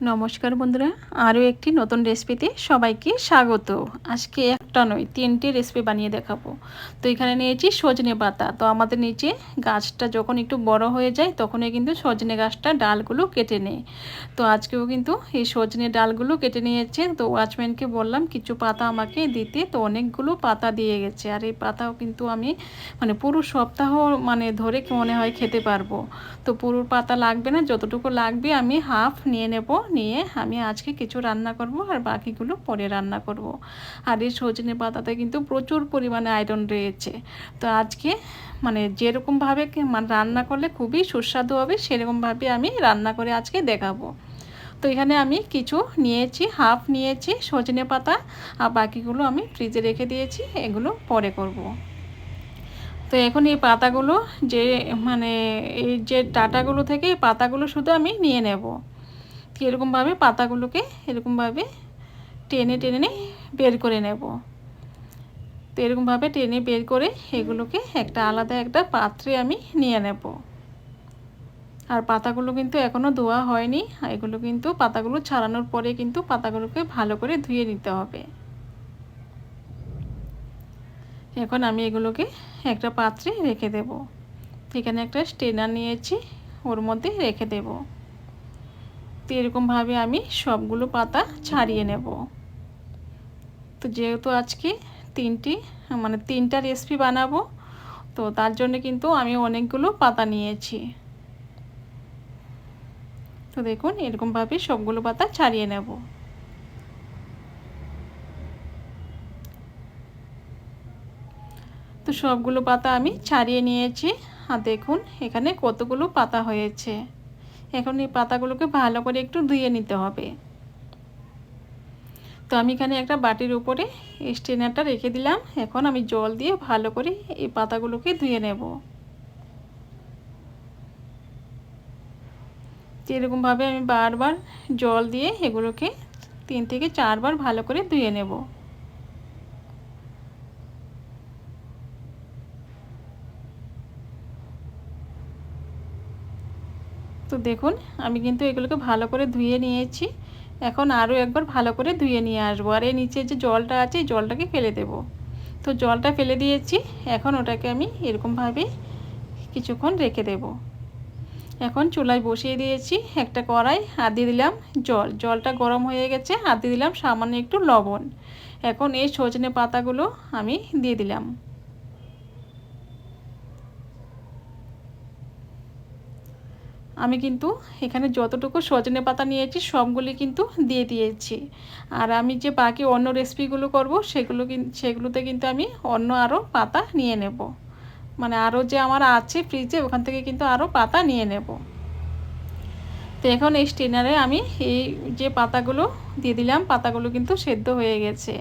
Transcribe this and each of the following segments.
নমস্কার বন্ধুরা, আরও একটি নতুন রেসিপিতে সবাইকে স্বাগত। আজকে একটা নয়, তিনটে রেসিপি বানিয়ে দেখাবো। তো এখানে নিয়েছি সজনে পাতা। তো আমাদের নিচে গাছটা যখন একটু বড় হয়ে যায়, তখনই কিন্তু সজনে গাছটা ডালগুলো কেটে নেয়। তো আজকেও কিন্তু এই সজনে ডালগুলো কেটে নিয়েছে। তো ওয়াচম্যানকে বললাম, কিছু পাতা আমাকে দিতে। তো অনেকগুলো পাতা দিয়ে গেছে। আর এই পাতাও কিন্তু আমি মানে পুরো সপ্তাহ মানে ধরে মনে হয় খেতে পারব। তো পুরো পাতা লাগবে না, যতটুকু লাগবে আমি হাফ নিয়ে নেব। নিয়ে আমি আজকে কিছু রান্না করব আর বাকিগুলো পরে রান্না করব। আর এই সজনে পাতাতে কিন্তু প্রচুর পরিমাণে আয়রন রয়েছে। তো আজকে মানে যেরকমভাবে মানে রান্না করলে খুবই সুস্বাদু হবে সেরকমভাবে আমি রান্না করে আজকে দেখাবো। তো এখানে আমি কিছু নিয়েছি হাফ নিয়েছি সজনে পাতা, আর বাকিগুলো আমি ফ্রিজে রেখে দিয়েছি, এগুলো পরে করব। তো এখন এই পাতাগুলো যে মানে এই যে ডাটাগুলো থেকে এই পাতাগুলো শুধু আমি নিয়ে নেব। এরকমভাবে পাতাগুলোকে এরকমভাবে টেনে টেনে বের করে নেব। তো এরকমভাবে টেনে বের করে এগুলোকে একটা আলাদা একটা পাত্রে আমি নিয়ে নেব। আর পাতাগুলো কিন্তু এখনও ধোয়া হয়নি এগুলো কিন্তু পাতাগুলো ছাড়ানোর পরে কিন্তু পাতাগুলোকে ভালো করে ধুয়ে নিতে হবে। এখন আমি এগুলোকে একটা পাত্রে রেখে দেব। এখানে একটা স্টেনার নিয়েছি, ওর মধ্যে রেখে দেব। তো এরকমভাবে আমি সবগুলো পাতা ছাড়িয়ে নেব। তো যেহেতু আজকে তিনটি মানে তিনটা রেসিপি বানাবো, তো তার জন্য কিন্তু আমি অনেকগুলো পাতা নিয়েছি। তো দেখুন এরকমভাবে সবগুলো পাতা ছাড়িয়ে নেব। তো সবগুলো পাতা আমি ছাড়িয়ে নিয়েছি। আর দেখুন, এখানে কতগুলো পাতা হয়েছে। এখন এই পাতাগুলোকে ভালো করে একটু ধুয়ে নিতে হবে। তো আমি এখানে একটা বাটির উপরে স্টেনারটা রেখে দিলাম। এখন আমি জল দিয়ে ভালো করে এই পাতাগুলোকে ধুয়ে নেব। এরকমভাবে আমি বারবার জল দিয়ে এগুলোকে তিন থেকে চারবার ভালো করে ধুয়ে নেব। দেখুন, আমি কিন্তু এগুলোকে ভালো করে ধুয়ে নিয়েছি। এখন আরও একবার ভালো করে ধুয়ে নিয়ে আসব। আর এর নিচে যে জলটা আছে জলটাকে ফেলে দেব। তো জলটা ফেলে দিয়েছি। এখন ওটাকে আমি এরকমভাবে কিছুক্ষণ রেখে দেব। এখন চুলায় বসিয়ে দিয়েছি একটা কড়াই, আর দিয়ে দিলাম জল। জলটা গরম হয়ে গেছে, আর দিয়ে দিলাম সামান্য একটু লবণ। এখন এই সজনে পাতাগুলো আমি দিয়ে দিলাম। আমি কিন্তু এখানে যতটুকু সজনে পাতা নিয়েছি, সবগুলি কিন্তু দিয়ে দিয়েছি। আর আমি যে বাকি অন্য রেসিপিগুলো করব, সেগুলো সেগুলোতে কিন্তু আমি অন্য আরও পাতা নিয়ে নেব। মানে আরও যে আমার আছে ফ্রিজে ওখান থেকে কিন্তু আরও পাতা নিয়ে নেব। তো এখন এই স্টেনারে আমি এই যে পাতাগুলো দিয়ে দিলাম, পাতাগুলো কিন্তু সেদ্ধ হয়ে গেছে।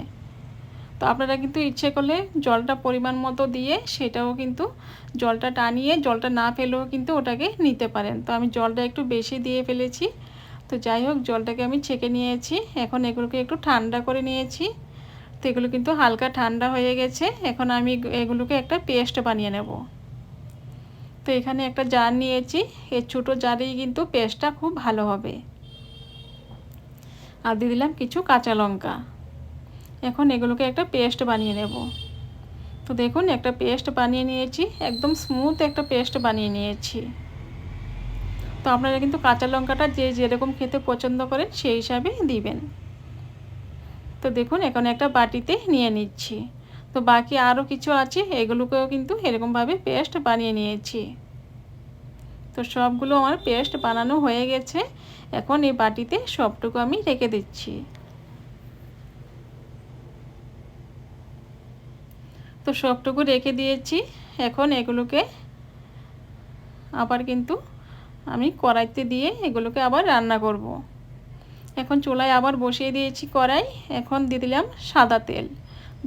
তো আপনারা কিন্তু ইচ্ছে করলে জলটা পরিমাণ মতো দিয়ে সেটাও কিন্তু জলটা টানিয়ে, জলটা না ফেলেও কিন্তু ওটাকে নিতে পারেন। তো আমি জলটা একটু বেশি দিয়ে ফেলেছি। তো যাই হোক, জলটাকে আমি ছেঁকে নিয়েছি। এখন এগুলোকে একটু ঠান্ডা করে নিয়েছি। তো এগুলো কিন্তু হালকা ঠান্ডা হয়ে গেছে। এখন আমি এগুলোকে একটা পেস্ট বানিয়ে নেব। তো এখানে একটা জার নিয়েছি। এই ছোটো জারেই কিন্তু পেস্টটা খুব ভালো হবে। আর দিয়ে দিলাম কিছু কাঁচা লঙ্কা। এখন এগুলোকে একটা পেস্ট বানিয়ে নেব। তো দেখুন, একটা পেস্ট বানিয়ে নিয়েছি, একদম স্মুথ একটা পেস্ট বানিয়ে নিয়েছি। তো আপনারা কিন্তু কাঁচা লঙ্কাটা যে যেরকম খেতে পছন্দ করেন, সেই হিসাবে দিবেন। তো দেখুন, এখন একটা বাটিতে নিয়ে নিচ্ছি। তো বাকি আরও কিছু আছে, এগুলোকেও কিন্তু এরকমভাবে পেস্ট বানিয়ে নিয়েছি। তো সবগুলো আমার পেস্ট বানানো হয়ে গেছে। এখন এই বাটিতে সবটুকু আমি রেখে দিচ্ছি। তো সবটুকু রেখে দিয়েছি। এখন এগুলোকে আবার কিন্তু আমি কড়াইতে দিয়ে এগুলোকে আবার রান্না করব। এখন চুলায় আবার বসিয়ে দিয়েছি কড়াই। এখন দিয়ে দিলাম সাদা তেল।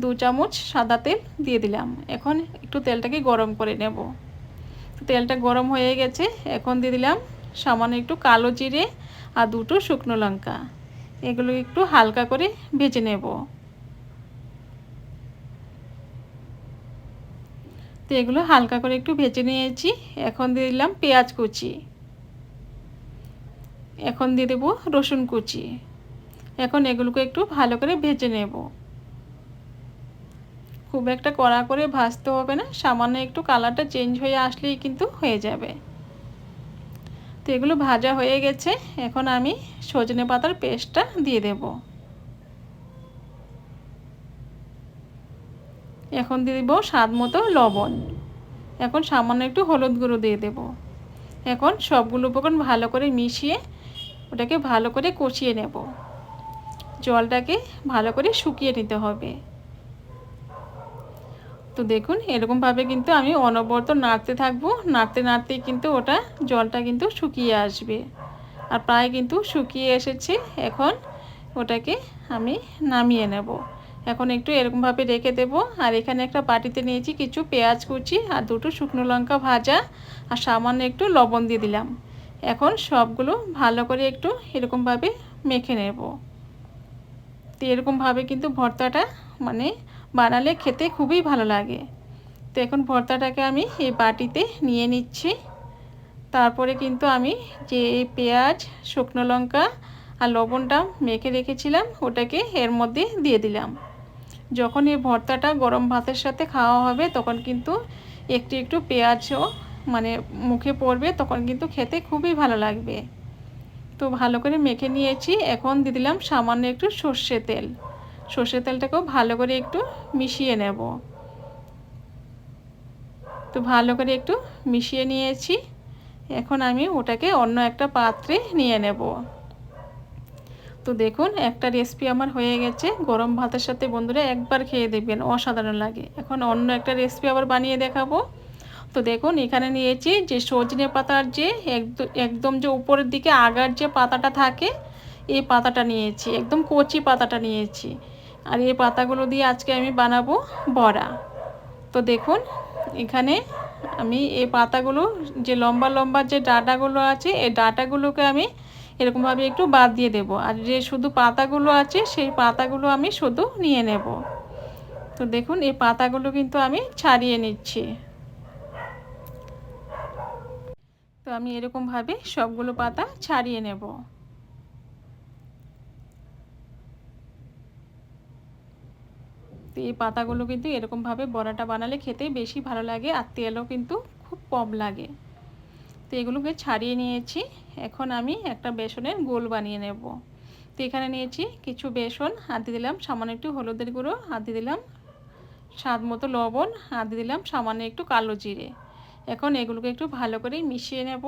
দু চামচ সাদা তেল দিয়ে দিলাম। এখন একটু তেলটাকে গরম করে নেব। তেলটা গরম হয়ে গেছে। এখন দিয়ে দিলাম সামান্য একটু কালো জিরে আর দুটো শুকনো লঙ্কা। এগুলো একটু হালকা করে ভেজে নেব। তো এগুলো হালকা করে একটু ভেজে নিয়েছি। এখন দিয়ে দিলাম পেঁয়াজ কুচি। এখন দিয়ে দেবো রসুন কুচি। এখন এগুলোকে একটু ভালো করে ভেজে নেব। খুব একটা কড়া করে ভাজতে হবে না, সামান্য একটু কালারটা চেঞ্জ হয়ে আসলেই কিন্তু হয়ে যাবে। তো এগুলো ভাজা হয়ে গেছে, এখন আমি সজনে পাতার পেস্টটা দিয়ে দেব। এখন দিয়ে দেবো স্বাদ মতো লবণ। এখন সামান্য একটু হলুদ গুঁড়ো দিয়ে দেব। এখন সবগুলো উপকরণ ভালো করে মিশিয়ে ওটাকে ভালো করে কষিয়ে নেব। জলটাকে ভালো করে শুকিয়ে নিতে হবে। তো দেখুন, এরকমভাবে কিন্তু আমি অনবরত নাড়তে থাকব। নাড়তে নাড়তেই কিন্তু ওটা জলটা কিন্তু শুকিয়ে আসবে। আর প্রায় কিন্তু শুকিয়ে এসেছে। এখন ওটাকে আমি নামিয়ে নেব। এখন একটু এরকমভাবে রেখে দেব। আর এখানে একটা বাটিতে নিয়েছি কিছু পেঁয়াজ কুচি আর দুটো শুকনো লঙ্কা ভাজা আর সামান্য একটু লবণ দিয়ে দিলাম। এখন সবগুলো ভালো করে একটু এরকমভাবে মেখে নেব। তো এরকমভাবে কিন্তু ভর্তাটা মানে বানালে খেতে খুবই ভালো লাগে। তো এখন ভর্তাটাকে আমি এই বাটিতে নিয়ে নিচ্ছি। তারপরে কিন্তু আমি যে পেঁয়াজ, শুকনো লঙ্কা আর লবণটা মেখে রেখেছিলাম, ওটাকে এর মধ্যে দিয়ে দিলাম। যখন এই ভর্তাটা গরম ভাতের সাথে খাওয়া হবে, তখন কিন্তু একটু একটু পেঁয়াজও মানে মুখে পড়বে, তখন কিন্তু খেতে খুবই ভালো লাগবে। তো ভালো করে মেখে নিয়েছি। এখন দিয়ে দিলাম সামান্য একটু সর্ষে তেল। সর্ষে তেলটাকেও ভালো করে একটু মিশিয়ে নেব। তো ভালো করে একটু মিশিয়ে নিয়েছি। এখন আমি ওটাকে অন্য একটা পাত্রে নিয়ে নেব। তো দেখুন, একটা রেসিপি আমার হয়ে গেছে। গরম ভাতের সাথে বন্ধুরা একবার খেয়ে দেখবেন, অসাধারণ লাগে। এখন অন্য একটা রেসিপি আবার বানিয়ে দেখাবো। তো দেখুন, এখানে নিয়েছি যে সজনে পাতার যে একদম যে উপরের দিকে আগার যে পাতাটা থাকে এই পাতাটা নিয়েছি। একদম কচি পাতাটা নিয়েছি। আর এই পাতাগুলো দিয়ে আজকে আমি বানাবো বড়া। তো দেখুন, এখানে আমি এই পাতাগুলো, যে লম্বা লম্বা যে ডাটাগুলো আছে, এই ডাটাগুলোকে আমি এরকমভাবে একটু বাদ দিয়ে দেব। আর যে শুধু পাতাগুলো আছে, সেই পাতাগুলো আমি শুধু নিয়ে নেব। তো দেখুন, এই পাতাগুলো কিন্তু আমি ছাড়িয়ে নিচ্ছি। তো আমি এরকমভাবে সবগুলো পাতা ছাড়িয়ে নেব। তো এই পাতাগুলো কিন্তু এরকমভাবে বড়াটা বানালে খেতে বেশি ভালো লাগে, আর তেলও কিন্তু খুব কম লাগে। তো এগুলোকে ছাড়িয়ে নিয়েছি। এখন আমি একটা বেসনের গোল বানিয়ে নেব। তো এখানে নিয়েছি কিছু বেসন হাত দিয়ে দিলাম সামান্য একটু হলুদের গুঁড়ো হাত দিয়ে দিলাম স্বাদ মতো লবণ হাত দিয়ে দিলাম সামান্য একটু কালো জিরে। এখন এগুলোকে একটু ভালো করে মিশিয়ে নেব।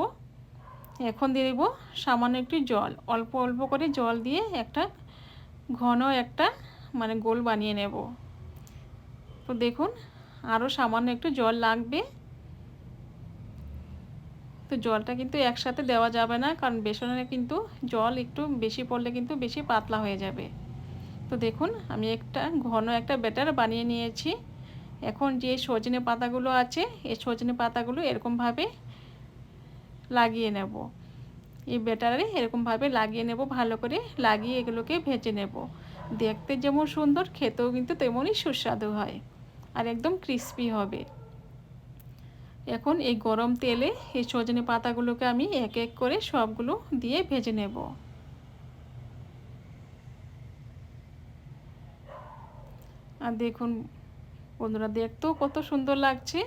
এখন দিয়ে দেবো সামান্য একটু জল। অল্প অল্প করে জল দিয়ে একটা ঘন একটা মানে গোল বানিয়ে নেব। তো দেখুন আরও সামান্য একটু জল লাগবে। তো জলটা কিন্তু একসাথে দেওয়া যাবে না, কারণ বেসনে কিন্তু জল একটু বেশি পড়লে কিন্তু বেশি পাতলা হয়ে যাবে। তো দেখুন, আমি একটা ঘন একটা ব্যাটার বানিয়ে নিয়েছি। এখন যে সজনে পাতাগুলো আছে, এই সজনে পাতাগুলো এরকমভাবে লাগিয়ে নেব। এই ব্যাটারে এরকমভাবে লাগিয়ে নেব, ভালো করে লাগিয়ে এগুলোকে ভেজে নেব। দেখতে যেমন সুন্দর, খেতেও কিন্তু তেমনই সুস্বাদু হয় আর একদম ক্রিস্পি হবে। এখন এই গরম তেলে এই সজনে পাতাগুলোকে আমি এক এক করে সবগুলো দিয়ে ভেজে নেব। আর দেখুন বন্ধুরা, দেখতেও কত সুন্দর লাগছে।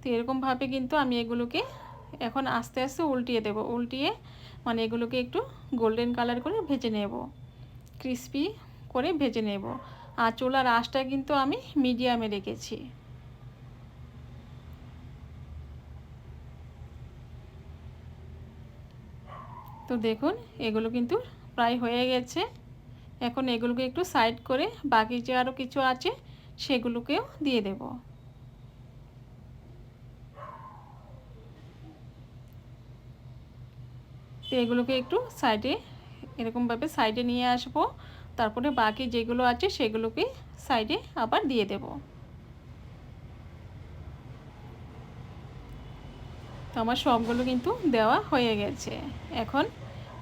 তো এরকমভাবে কিন্তু আমি এগুলোকে এখন আস্তে আস্তে উল্টিয়ে দেব। উল্টিয়ে মানে এগুলোকে একটু গোল্ডেন কালার করে ভেজে নেব। ক্রিস্পি করে ভেজে নেব। আর চোলার আঁশটা কিন্তু আমি মিডিয়ামে রেখেছি। তো দেখুন, এগুলো কিন্তু প্রায় হয়ে গেছে। এখন এগুলোকে একটু সাইড করে বাকি যে আরও কিছু আছে, সেগুলোকেও দিয়ে দেব। তো এগুলোকে একটু সাইডে এরকমভাবে সাইডে নিয়ে আসব। তারপরে বাকি যেগুলো আছে, সেগুলোকে সাইডে আবার দিয়ে দেব। তো আমার সবগুলো কিন্তু দেওয়া হয়ে গেছে। এখন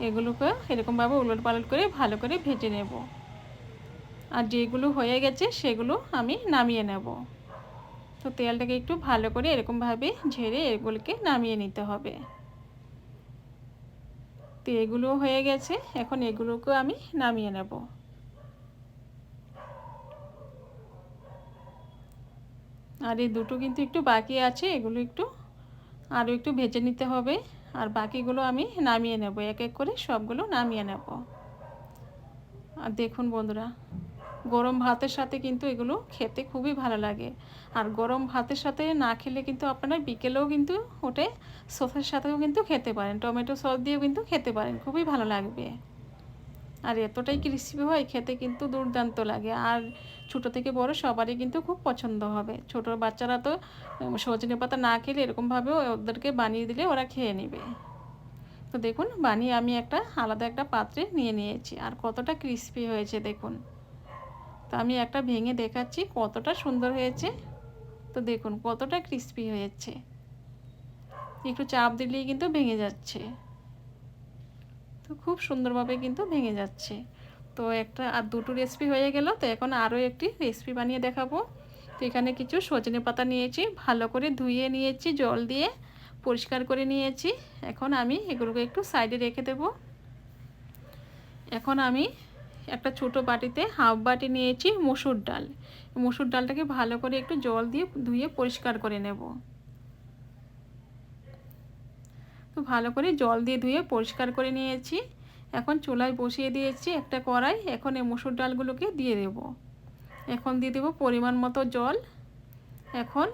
এগুলোকে এরকমভাবে উলট পালট করে ভালো করে ভেজে নেব। আর যেগুলো হয়ে গেছে সেগুলো আমি নামিয়ে নেব। তো তেলটাকে একটু ভালো করে এরকমভাবে ঝেড়ে এগুলোকে নামিয়ে নিতে হবে। তো এগুলো হয়ে গেছে, এখন এগুলোকে আমি নামিয়ে নেব। আর এই দুটো কিন্তু একটু বাকি আছে, এগুলো একটু আরও একটু ভেজে নিতে হবে আর বাকিগুলো আমি নামিয়ে নেব, এক এক করে সবগুলো নামিয়ে নেব। আর দেখুন বন্ধুরা, গরম ভাতের সাথে কিন্তু এগুলো খেতে খুবই ভালো লাগে। আর গরম ভাতের সাথে না খেলে কিন্তু আপনারা বিকেলেও কিন্তু ওটে সসের সাথেও কিন্তু খেতে পারেন, টমেটো সস দিয়েও কিন্তু খেতে পারেন, খুবই ভালো লাগবে। আর এতটাই ক্রিসপি হয়, খেতে কিন্তু দুর্দান্ত লাগে। আর ছোটো থেকে বড় সবারই কিন্তু খুব পছন্দ হবে। ছোট বাচ্চারা তো সজনে পাতা না খেলে এরকমভাবেও ওদেরকে বানিয়ে দিলে ওরা খেয়ে নেবে। তো দেখুন, বানিয়ে আমি একটা আলাদা একটা পাত্রে নিয়ে নিয়েছি। আর কতটা ক্রিস্পি হয়েছে দেখুন। তো আমি একটা ভেঙে দেখাচ্ছি কতটা সুন্দর হয়েছে। তো দেখুন কতটা ক্রিস্পি হয়েছে। একটু চাপ দিলেই কিন্তু ভেঙে যাচ্ছে। তো খুব সুন্দরভাবে কিন্তু ভেঙে যাচ্ছে। তো একটা আর দুটো রেসিপি হয়ে গেল, তো এখন আরও একটি রেসিপি বানিয়ে দেখাবো। তো এখানে কিছু সজনে পাতা নিয়েছি, ভালো করে ধুয়ে নিয়েছি, জল দিয়ে পরিষ্কার করে নিয়েছি। এখন আমি এগুলোকে একটু সাইডে রেখে দেব। এখন আমি একটা ছোট বাটিতে হাফ বাটি নিয়েছি মসুর ডাল। মসুর ডালটাকে ভালো করে একটু জল দিয়ে ধুয়ে পরিষ্কার করে নেব। তো ভালো করে জল দিয়ে ধুয়ে পরিষ্কার করে নিয়েছি। এখন চুলায় বসিয়ে দিয়েছি একটা কড়াই। এখন এই মুসুর ডালগুলোকে দিয়ে দেব। এখন দিয়ে দেবো পরিমাণ মতো জল। এখন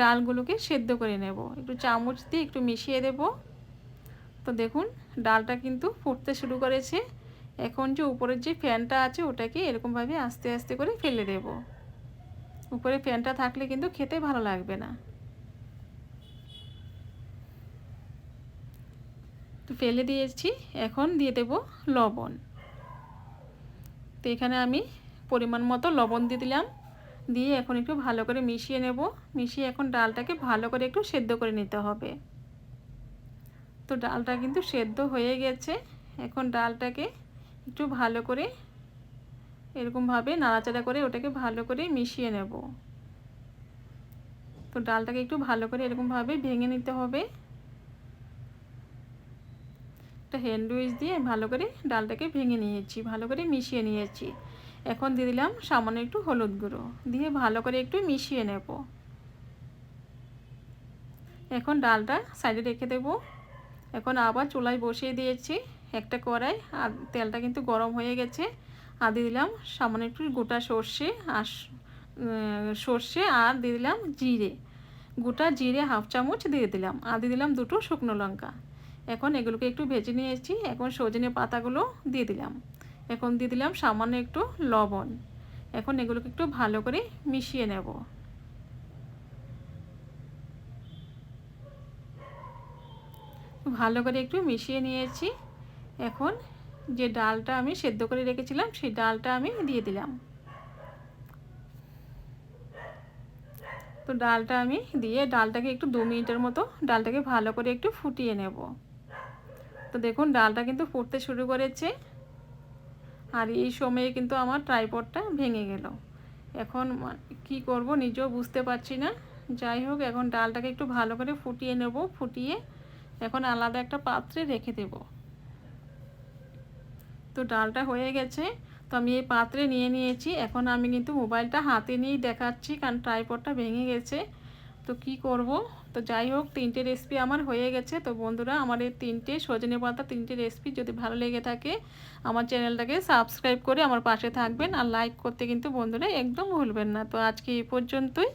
ডালগুলোকে সেদ্ধ করে নেব। একটু চামচ দিয়ে একটু মিশিয়ে দেব। তো দেখুন, ডালটা কিন্তু ফুটতে শুরু করেছে। এখন যে উপরের যে ফ্যানটা আছে, ওটাকে এরকমভাবে আস্তে আস্তে করে ফেলে দেব। উপরে ফ্যানটা থাকলে কিন্তু খেতে ভালো লাগবে না। তো ফেলে দিয়েছি। এখন দিয়ে দেব লবণ। তো এখানে আমি পরিমাণ মতো লবণ দিয়ে দিলাম। দিয়ে এখন একটু ভালো করে মিশিয়ে নেব। মিশিয়ে এখন ডালটাকে ভালো করে একটু সেদ্ধ করে নিতে হবে। তো ডালটা কিন্তু সেদ্ধ হয়ে গেছে। এখন ডালটাকে একটু ভালো করে এরকমভাবে নাড়াচাড়া করে ওটাকে ভালো করে মিশিয়ে নেব। তো ডালটাকে একটু ভালো করে এরকমভাবে ভেঙে নিতে হবে। একটা হ্যান্ডউইচ দিয়ে ভালো করে ডালটাকে ভেঙে নিয়েছি, ভালো করে মিশিয়ে নিয়েছি। এখন দিয়ে দিলাম সামান্য একটু হলুদ গুঁড়ো, দিয়ে ভালো করে একটু মিশিয়ে নেব। এখন ডালটা সাইডে রেখে দেব। এখন আবার চুলায় বসিয়ে দিয়েছি একটা কড়াই, আর তেলটা কিন্তু গরম হয়ে গেছে। আর দিয়ে দিলাম সামান্য একটু গোটা সর্ষে আর সর্ষে আর দিয়ে দিলাম জিরে। গোটা জিরে হাফ চামচ দিয়ে দিলাম। আর দিয়ে দিলাম দুটো শুকনো লঙ্কা। এখন এগুলোকে একটু ভেজে নিয়েছি এখন সজনে পাতাগুলো দিয়ে দিলাম। এখন দিয়ে দিলাম সামান্য একটু লবণ। এখন এগুলোকে একটু ভালো করে মিশিয়ে নেব। ভালো করে একটু মিশিয়ে নিয়েছি এখন যে ডালটা আমি সেদ্ধ করে রেখেছিলাম, সেই ডালটা আমি দিয়ে দিলাম। তো ডালটা আমি দিয়ে ডালটাকে একটু দু মিনিটের মতো, ডালটাকে ভালো করে একটু ফুটিয়ে নেব। তো দেখুন, ডালটা কিন্তু ফুটতে শুরু করেছে। আর এই সময়ে কিন্তু আমার ট্রাইপডটা ভেঙে গেল। এখন কি করব নিজেও বুঝতে পারছি না। যাই হোক, এখন ডালটাকে একটু ভালো করে ফুটিয়ে নেব, ফুটিয়ে এখন আলাদা একটা পাত্রে রেখে দেব। তো ডালটা হয়ে গেছে। তো আমি এই পাত্রে নিয়ে নিয়েছি। এখন আমি কিন্তু মোবাইলটা হাতে নিয়েই দেখাচ্ছি, কারণ ট্রাইপডটা ভেঙে গেছে। তো কি করব? তো যাই হোক, তিনটে রেসিপি আমার হয়ে গেছে। তো বন্ধুরা, আমার এই তিনটে সজনে পাতা তিনটে রেসিপি যদি ভালো লেগে থাকে, আমার চ্যানেলটাকে সাবস্ক্রাইব করে আমার পাশে থাকবেন। আর লাইক করতে কিন্তু বন্ধুরা একদম ভুলবেন না। তো আজকে এই পর্যন্তই।